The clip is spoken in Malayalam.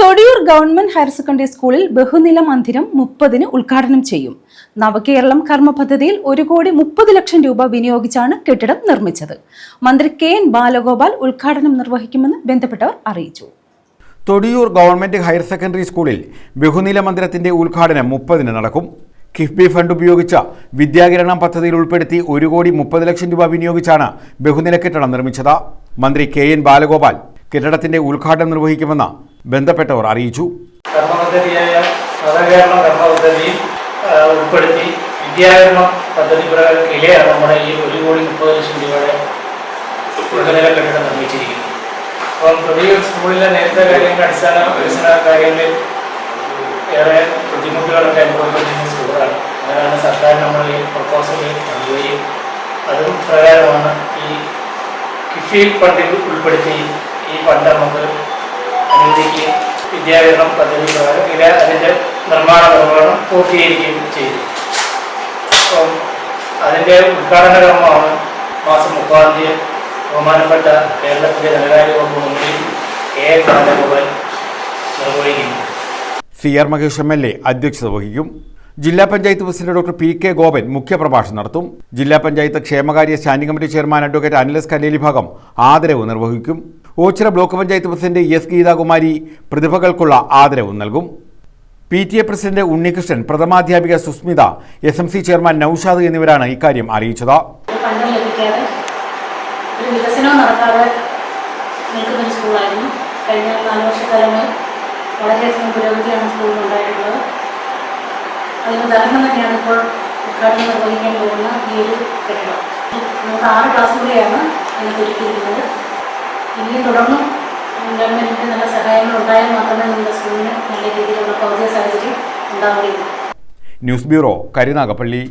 തൊടിയൂർ ഗവൺമെന്റ് ഹയർ സെക്കൻഡറി സ്കൂളിൽ ബഹുനില മന്ദിരം മുപ്പതിന് ഉദ്ഘാടനം ചെയ്യും. നവകേരളം കർമ്മ പദ്ധതിയിൽ ഒരു കോടി മുപ്പത് ലക്ഷം രൂപ വിനിയോഗിച്ചാണ് കെട്ടിടം നിർമ്മിച്ചത്. മന്ത്രി കെ എൻ ബാലഗോപാൽ ഉദ്ഘാടനം നിർവഹിക്കുമെന്ന് ബന്ധപ്പെട്ടവർ അറിയിച്ചു. തൊടിയൂർ ഗവൺമെന്റ് ഹയർ സെക്കൻഡറി സ്കൂളിൽ ബഹുനില മന്ദിരത്തിന്റെ ഉദ്ഘാടനം മുപ്പതിന് നടക്കും. കിഫ്ബി ഫണ്ട് ഉപയോഗിച്ച വിദ്യാകിരണം പദ്ധതിയിൽ ഉൾപ്പെടുത്തി ഒരു കോടി മുപ്പത് ലക്ഷം രൂപ വിനിയോഗിച്ചാണ് ബഹുനില കെട്ടിടം നിർമ്മിച്ചത്. മന്ത്രി കെ എൻ ബാലഗോപാൽ കെട്ടിടത്തിന്റെ ഉദ്ഘാടനം നിർവഹിക്കുമെന്ന് ബന്ധപ്പെട്ടവർ അറിയിച്ചു. ഉൾപ്പെടുത്തി വിദ്യാകർമ്മ പദ്ധതി പ്രകാരം കിലയാണ് നമ്മുടെ ഈ ഒരു കോടി മുപ്പത് ലക്ഷം രൂപയുടെ ഉപനില കെട്ടിടം നിർമ്മിച്ചിരിക്കുന്നത്. അപ്പം സ്കൂളിലെ നേരത്തെ അടിസ്ഥാന വികസന കാര്യങ്ങളിൽ ഏറെ ബുദ്ധിമുട്ടുകളൊക്കെ അനുഭവിക്കുന്ന സ്കൂളാണ്. അങ്ങനെയാണ് സർക്കാർ നമ്മൾ പ്രപ്പോസൽ നൽകുകയും അതും പ്രകാരമാണ് ഈ കിഫി ഫണ്ടിൽ ഉൾപ്പെടുത്തി ഈ ഫണ്ട് നമുക്ക് അനുവദിക്കുകയും വിദ്യാഭ്യാസം പദ്ധതി പ്രകാരം ഇത് അതിന്റെ നിർമ്മാണ നിർവഹണം പൂർത്തീകരിക്കുകയും ചെയ്തു. അപ്പം അതിന്റെ ഉദ്ഘാടന കർമ്മമാണ് മാസം മുപ്പതാം തീയതി ബഹുമാനപ്പെട്ട കേരളത്തിലെ ധനകാര്യ വകുപ്പ് മന്ത്രി കെ എ ബാലഗോപാൽ നിർവഹിക്കുന്നു. C R Mahesh M L A അധ്യക്ഷത വഹിക്കും. ജില്ലാ panchayat president doctor P K Gopan മുഖ്യപ്രഭാഷണം നടത്തും. ജില്ലാ പഞ്ചായത്ത് ക്ഷേമകാര്യ standing committee chairman advocate Anilas Kalleli ഭാഗം ആദരവ് നിർവഹിക്കും. Oachira block panchayat president S Geethakumari പ്രതിഭകൾക്കുള്ള ആദരവ് നൽകും. P T A president Unnikrishnan പ്രഥമാധ്യാപിക Susmitha S M C chairman Naushad എന്നിവരാണ് ഇക്കാര്യം അറിയിച്ചത്. കഴിഞ്ഞ തന്നെയാണ് ഇപ്പോൾ ഉദ്ഘാടനം നിർവഹിക്കാൻ പോകുന്ന ഈ ഒരു കെട്ടിടം. നമുക്ക് ആറ് ക്ലാസ് കൂടെയാണ് ഇതിനകത്ത് ഒരുക്കിയിരിക്കുന്നത്. ഇനിയും തുടർന്നും ഗവൺമെന്റിന്റെ നല്ല സഹായങ്ങൾ ഉണ്ടായാൽ മാത്രമേ നമ്മുടെ സ്കൂളിന് നല്ല രീതിയിലുള്ള ഭൗതിക സാഹചര്യം ഉണ്ടാവുകയുള്ളൂ. News bureau Karunagappally.